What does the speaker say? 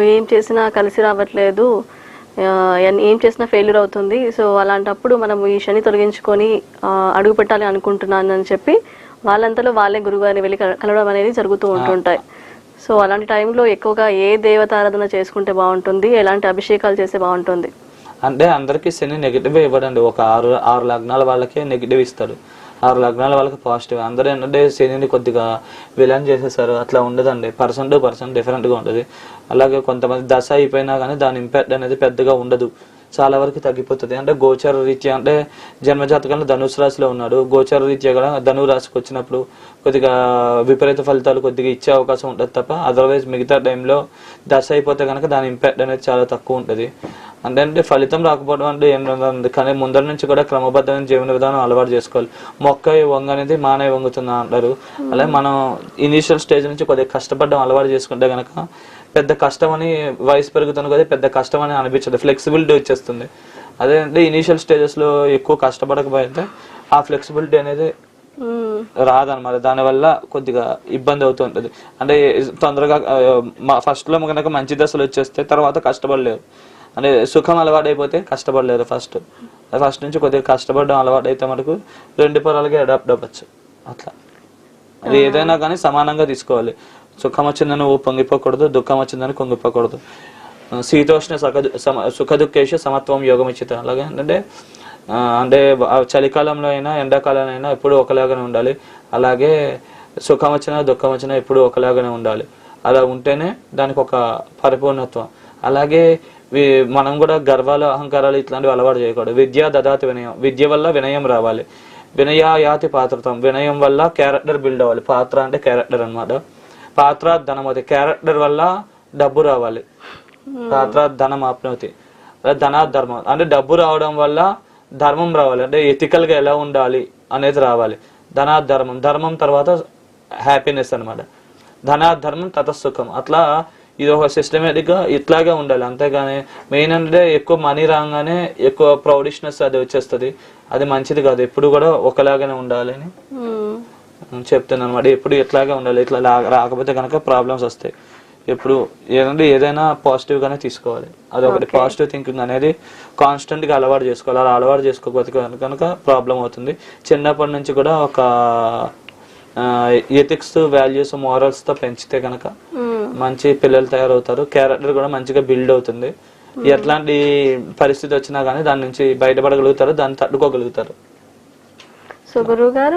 ఏం చేసినా కలిసి రావట్లేదు. ఏం చేసినా ఫెయిల్యూర్ అవుతుంది. సో అలాంటప్పుడు మనం ఈ శని తొలగించుకొని అడుగు పెట్టాలి అనుకుంటున్నాను అని చెప్పి వాళ్ళంతలో వాళ్ళే గురుగారిని వెళ్ళి కల- కలవడం అనేది జరుగుతూ ఉంటుంటాయి. సో అలాంటి టైంలో ఎక్కువగా ఏ దేవతారాధన చేసుకుంటే బాగుంటుంది? ఎలాంటి అభిషేకాలు చేస్తే బాగుంటుంది? అంటే అందరికీ శని నెగిటివ్ ఇవ్వడండి. ఒక ఆరు ఆరు లగ్నాల వాళ్ళకే నెగిటివ్ ఇస్తాడు. ఆరు లగ్నాల వాళ్ళకి పాజిటివ్ అందరూ ఏంటంటే శనిని కొద్దిగా విలన్ చేసేసారు. అట్లా ఉండదండి. పర్సన్ టు పర్సన్ డిఫరెంట్గా ఉంటుంది. అలాగే కొంతమంది దశ అయిపోయినా కానీ దాని ఇంపాక్ట్ అనేది పెద్దగా ఉండదు. చాలా వరకు తగ్గిపోతుంది. అంటే గోచర రీత్యా అంటే జన్మజాతకంలో ధనుసు రాశిలో ఉన్నాడు. గోచర రీత్యా కూడా ధను రాశికి వచ్చినప్పుడు కొద్దిగా విపరీత ఫలితాలు కొద్దిగా ఇచ్చే అవకాశం ఉంటుంది తప్ప అదర్వైజ్ మిగతా టైంలో దశ అయిపోతే కనుక దాని ఇంపాక్ట్ అనేది చాలా తక్కువ ఉంటుంది. అంటే అంటే ఫలితం రాకపోవడం అంటే ఏం లేదు కానీ ముందర నుంచి కూడా క్రమబద్ధమైన జీవన విధానం అలవాటు చేసుకోవాలి. మొక్క వంగ అనేది మానే వంగుతుంది అంటారు. అలాగే మనం ఇనీషియల్ స్టేజ్ నుంచి కొద్దిగా కష్టపడడం అలవాటు చేసుకుంటే కనుక పెద్ద కష్టం అని వయసు పెరుగుతున్న కొద్దీ పెద్ద కష్టం అని అనిపించదు. ఫ్లెక్సిబిలిటీ వచ్చేస్తుంది. అదే అంటే ఇనీషియల్ స్టేజెస్లో ఎక్కువ కష్టపడకపోతే ఆ ఫ్లెక్సిబిలిటీ అనేది. రాదనమాట. దానివల్ల కొద్దిగా ఇబ్బంది అవుతుంటది అంటే తొందరగా ఫస్ట్లో కనుక మంచి దశలు వచ్చేస్తే తర్వాత కష్టపడలేరు. అంటే సుఖం అలవాటైపోతే కష్టపడలేరు ఫస్ట్ ఫస్ట్ నుంచి కొద్దిగా కష్టపడడం అలవాటైతే మనకు రెండు పొరాలకి అడాప్ట్ అవ్వచ్చు. అట్లా. అది ఏదైనా కానీ సమానంగా తీసుకోవాలి. సుఖం వచ్చిందని నువ్వు పొంగిపోకూడదు దుఃఖం వచ్చిందని కుంగిపోకూడదు. శీతోష్ణ సఖ సమ సుఖ దుఃఖేష సమత్వం యోగం ఇచ్చిత అలాగే ఏంటంటే అంటే చలికాలంలో అయినా ఎండాకాలంలో అయినా ఎప్పుడు ఒకలాగానే ఉండాలి. అలాగే సుఖం వచ్చినా దుఃఖం వచ్చినా ఎప్పుడు ఒకలాగానే ఉండాలి. అలా ఉంటేనే దానికి ఒక పరిపూర్ణత్వం. అలాగే వి- మనం కూడా గర్వాలు అహంకారాలు ఇట్లాంటివి అలవాటు చేయకూడదు. విద్య దదాతి వినయం. విద్య వల్ల వినయం రావాలి. వినయాయాతి పాత్రతం. వినయం వల్ల క్యారెక్టర్ బిల్డ్ అవ్వాలి. పాత్ర అంటే క్యారెక్టర్ అన్నమాట. పాత్ర ధనమతి క్యారెక్టర్ వల్ల డబ్బు రావాలి. పాత్ర ధనం ఆప్నోతి అదే ధర్మం. అంటే డబ్బు రావడం వల్ల ధర్మం రావాలి. అంటే ఎథికల్గా ఎలా ఉండాలి అనేది రావాలి. ధనా ధర్మం. ధర్మం తర్వాత హ్యాపీనెస్ అన్నమాట. ధనా ధర్మం తత సుఖం అట్లా ఇది ఒక సిస్టమేటిక్గా ఇట్లాగే ఉండాలి. అంతేగాని మెయిన్ అంటే ఎక్కువ మనీ రాగానే ఎక్కువ ప్రౌడిష్నెస్ అది వచ్చేస్తుంది. అది మంచిది కాదు. ఎప్పుడు కూడా ఒకలాగానే ఉండాలి అని మ్మ్. చెప్తాను అనమాట ఎప్పుడు ఇట్లాగే ఉండాలి. ఇట్లా రాకపోతే కనుక ప్రాబ్లమ్స్ వస్తాయి. ఎప్పుడు ఏదంటే ఏదైనా పాజిటివ్ గానే తీసుకోవాలి. అదొకటి పాజిటివ్ థింకింగ్ అనేది కాన్స్టెంట్గా అలవాటు చేసుకోవాలి. అలా అలవాటు చేసుకోకపోతే కనుక- ప్రాబ్లం అవుతుంది. చిన్నప్పటి నుంచి కూడా ఒక ఎథిక్స్ వాల్యూస్ మోరల్స్తో పెంచితే కనుక మ్మ్. మంచి పిల్లలు తయారవుతారు. క్యారెక్టర్ కూడా మంచిగా బిల్డ్ అవుతుంది. ఎట్లాంటి పరిస్థితి వచ్చినా కానీ దాని నుంచి బయటపడగలుగుతారు దాన్ని తట్టుకోగలుగుతారు. సో గురువు గారు